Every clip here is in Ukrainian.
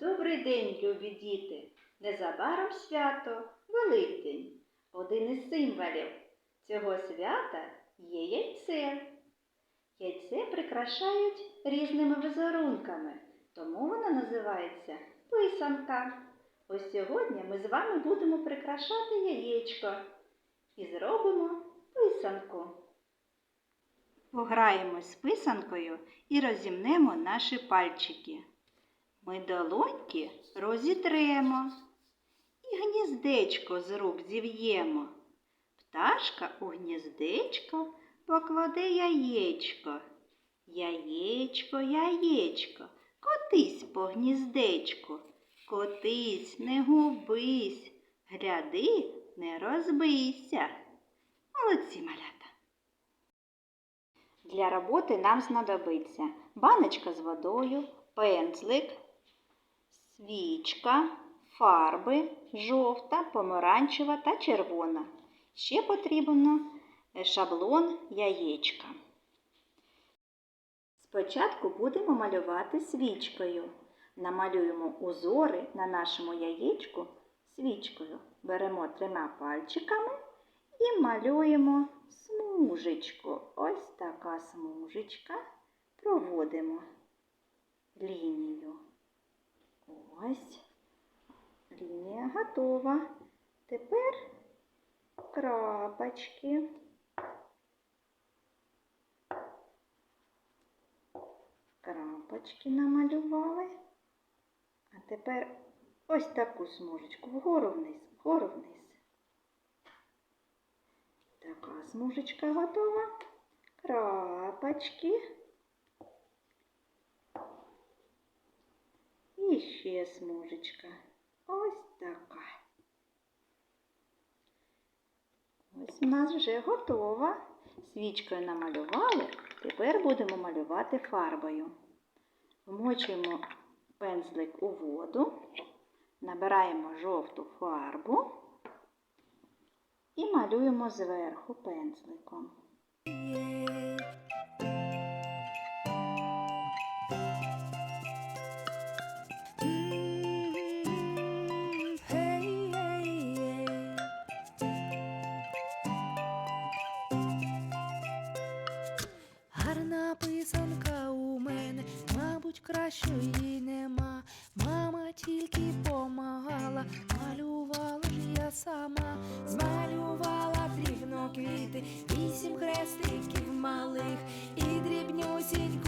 Добрий день, любі діти! Незабаром свято Великдень. Один із символів цього свята є яйце. Яйце прикрашають різними візерунками, тому воно називається писанка. Ось сьогодні ми з вами будемо прикрашати яєчко і зробимо писанку. Пограємо з писанкою і розімнемо наші пальчики. Ми долоньки розітремо і гніздечко з рук зів'ємо. Пташка у гніздечко покладе яєчко. Яєчко, яєчко, котись по гніздечку, котись, не губись, гляди, не розбийся. Молодці малята. Для роботи нам знадобиться баночка з водою, пензлик, свічка, фарби жовта, помаранчева та червона. Ще потрібно е, шаблон яєчка. Спочатку будемо малювати свічкою. Намалюємо узори на нашому яєчку свічкою. Беремо трьома пальчиками і малюємо смужечку. Ось така смужечка. Проводимо лінію. Ось. Лінія готова. Тепер крапочки. Крапочки намалювали. А тепер ось таку смужечку вгору вниз, вгору вниз. Така смужечка готова. Крапочки. І ще смужечка. Ось така. Ось у нас вже готова. Свічкою намалювали. Тепер будемо малювати фарбою. Вмочуємо пензлик у воду, набираємо жовту фарбу і малюємо зверху пензликом. Мабуть, кращої нема. Мама тільки помагала, малювала ж я сама, змалювала дрібно квіти, вісім хрестиків малих. І дрібнюсіньку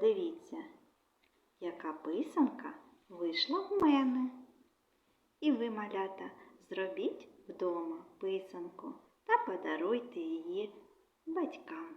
Подивіться, яка писанка вийшла в мене. І ви, малята, зробіть вдома писанку та подаруйте її батькам.